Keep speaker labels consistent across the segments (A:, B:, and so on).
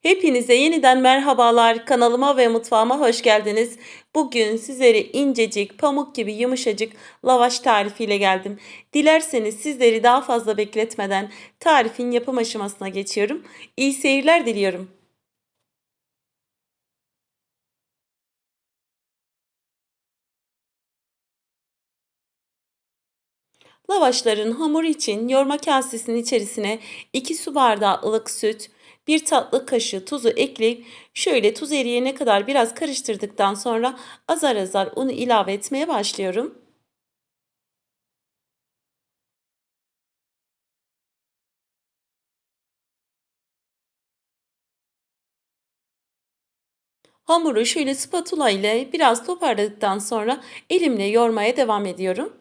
A: Hepinize yeniden merhabalar. Kanalıma ve mutfağıma hoş geldiniz. Bugün sizlere incecik, pamuk gibi yumuşacık lavaş tarifiyle geldim. Dilerseniz sizleri daha fazla bekletmeden tarifin yapım aşamasına geçiyorum. İyi seyirler diliyorum. Lavaşların hamuru için yoğurma kasesinin içerisine 2 su bardağı ılık süt, 1 tatlı kaşığı tuzu ekleyip şöyle tuz eriyene kadar biraz karıştırdıktan sonra azar azar unu ilave etmeye başlıyorum. Hamuru şöyle spatula ile biraz toparladıktan sonra elimle yoğurmaya devam ediyorum.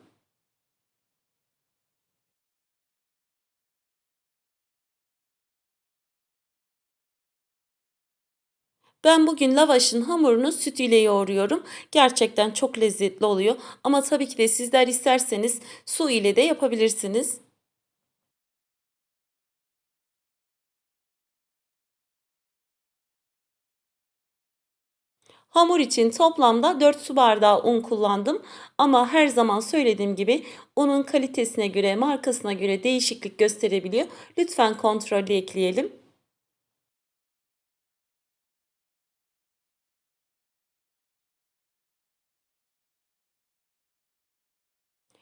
A: Ben bugün lavaşın hamurunu süt ile yoğuruyorum. Gerçekten çok lezzetli oluyor. Ama tabii ki de sizler isterseniz su ile de yapabilirsiniz. Hamur için toplamda 4 su bardağı un kullandım. Ama her zaman söylediğim gibi unun kalitesine göre, markasına göre değişiklik gösterebiliyor. Lütfen kontrollü ekleyelim.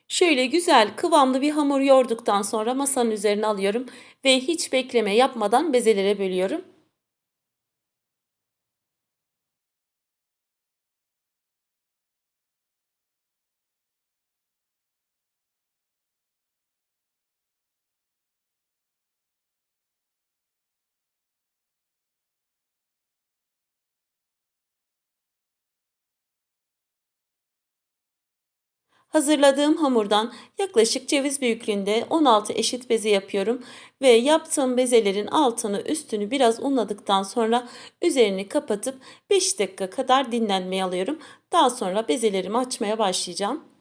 A: Şöyle güzel kıvamlı bir hamur yoğurduktan sonra masanın üzerine alıyorum ve hiç bekleme yapmadan bezelere bölüyorum. Hazırladığım hamurdan yaklaşık ceviz büyüklüğünde 16 eşit beze yapıyorum ve yaptığım bezelerin altını üstünü biraz unladıktan sonra üzerini kapatıp 5 dakika kadar dinlenmeye alıyorum. Daha sonra bezelerimi açmaya başlayacağım.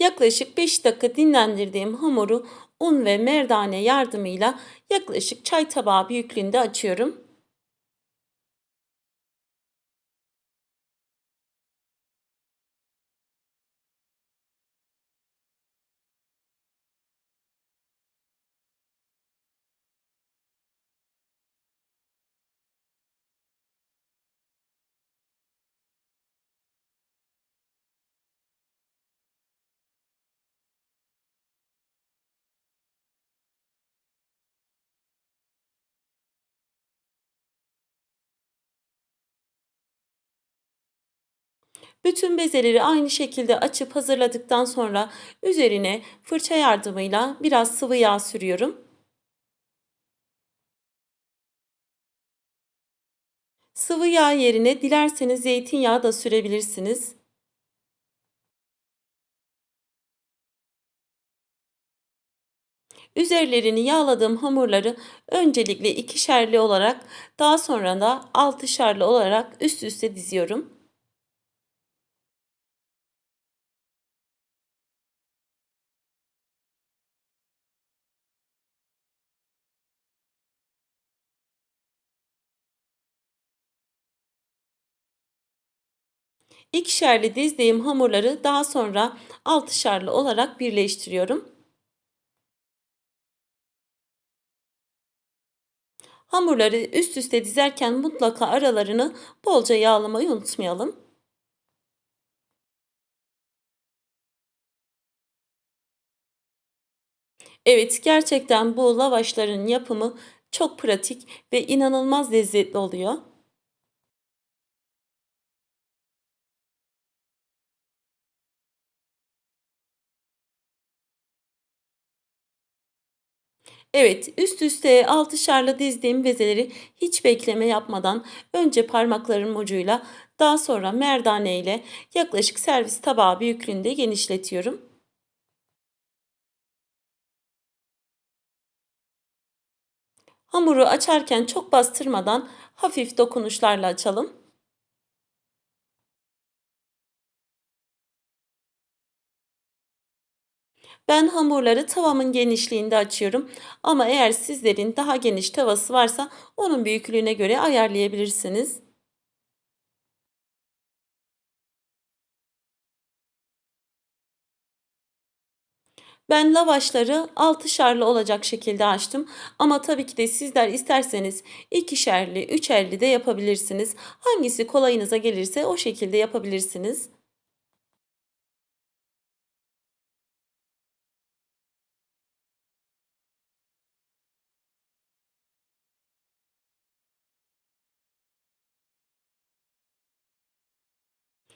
A: Yaklaşık 5 dakika dinlendirdiğim hamuru un ve merdane yardımıyla yaklaşık çay tabağı büyüklüğünde açıyorum. Bütün bezeleri aynı şekilde açıp hazırladıktan sonra üzerine fırça yardımıyla biraz sıvı yağ sürüyorum. Sıvı yağ yerine dilerseniz zeytinyağı da sürebilirsiniz. Üzerlerini yağladığım hamurları öncelikle ikişerli olarak daha sonra da altışarlı olarak üst üste diziyorum. İkişerli dizdiğim hamurları daha sonra altışarlı olarak birleştiriyorum. Hamurları üst üste dizerken mutlaka aralarını bolca yağlamayı unutmayalım. Evet, gerçekten bu lavaşların yapımı çok pratik ve inanılmaz lezzetli oluyor. Evet, üst üste altışarlı dizdiğim bezeleri hiç bekleme yapmadan önce parmaklarım ucuyla daha sonra merdane ile yaklaşık servis tabağı büyüklüğünde genişletiyorum. Hamuru açarken çok bastırmadan hafif dokunuşlarla açalım. Ben hamurları tavamın genişliğinde açıyorum ama eğer sizlerin daha geniş tavası varsa onun büyüklüğüne göre ayarlayabilirsiniz. Ben lavaşları altışarlı olacak şekilde açtım. Ama tabii ki de sizler isterseniz ikişerli, üçerli de yapabilirsiniz. Hangisi kolayınıza gelirse o şekilde yapabilirsiniz.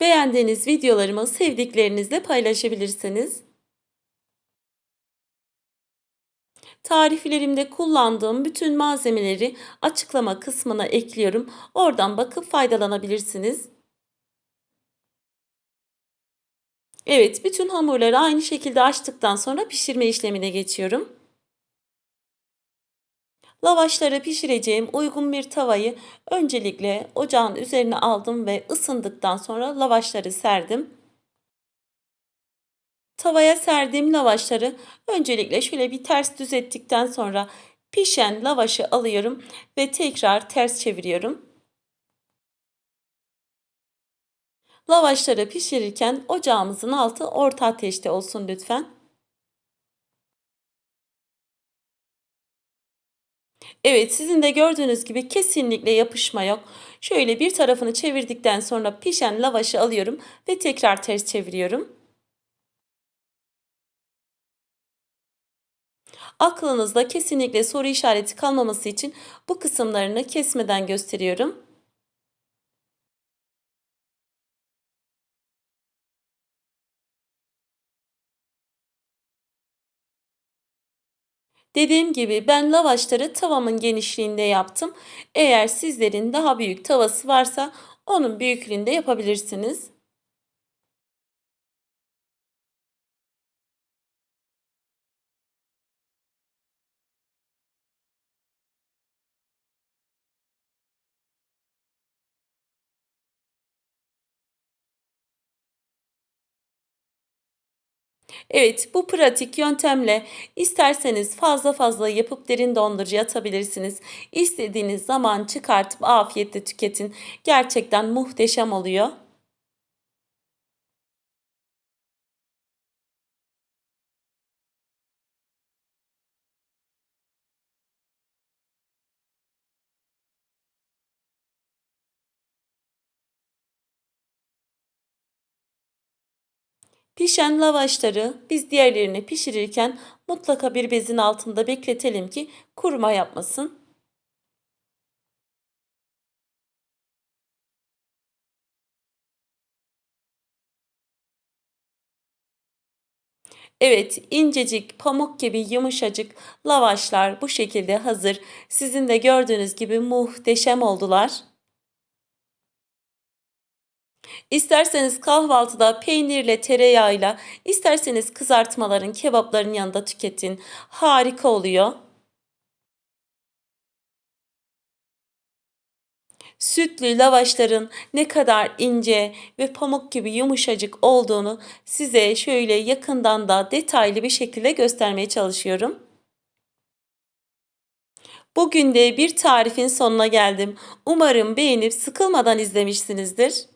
A: Beğendiğiniz videolarımı sevdiklerinizle paylaşabilirsiniz. Tariflerimde kullandığım bütün malzemeleri açıklama kısmına ekliyorum. Oradan bakıp faydalanabilirsiniz. Evet, bütün hamurları aynı şekilde açtıktan sonra pişirme işlemine geçiyorum. Lavaşları pişireceğim uygun bir tavayı öncelikle ocağın üzerine aldım ve ısındıktan sonra lavaşları serdim. Tavaya serdiğim lavaşları öncelikle şöyle bir ters düz ettikten sonra pişen lavaşı alıyorum ve tekrar ters çeviriyorum. Lavaşları pişirirken ocağımızın altı orta ateşte olsun lütfen. Evet sizin de gördüğünüz gibi kesinlikle yapışma yok. Şöyle bir tarafını çevirdikten sonra pişen lavaşı alıyorum ve tekrar ters çeviriyorum. Aklınızda kesinlikle soru işareti kalmaması için bu kısımlarını kesmeden gösteriyorum. Dediğim gibi ben lavaşları tavamın genişliğinde yaptım. Eğer sizlerin daha büyük tavası varsa onun büyüklüğünde yapabilirsiniz. Evet, bu pratik yöntemle isterseniz fazla fazla yapıp derin dondurucuya atabilirsiniz. İstediğiniz zaman çıkartıp afiyetle tüketin. Gerçekten muhteşem oluyor. Pişen lavaşları biz diğerlerini pişirirken mutlaka bir bezin altında bekletelim ki kuruma yapmasın. Evet, incecik, pamuk gibi yumuşacık lavaşlar bu şekilde hazır. Sizin de gördüğünüz gibi muhteşem oldular. İsterseniz kahvaltıda peynirle, tereyağıyla, isterseniz kızartmaların, kebapların yanında tüketin. Harika oluyor. Sütlü lavaşların ne kadar ince ve pamuk gibi yumuşacık olduğunu size şöyle yakından da detaylı bir şekilde göstermeye çalışıyorum. Bugün de bir tarifin sonuna geldim. Umarım beğenip sıkılmadan izlemişsinizdir.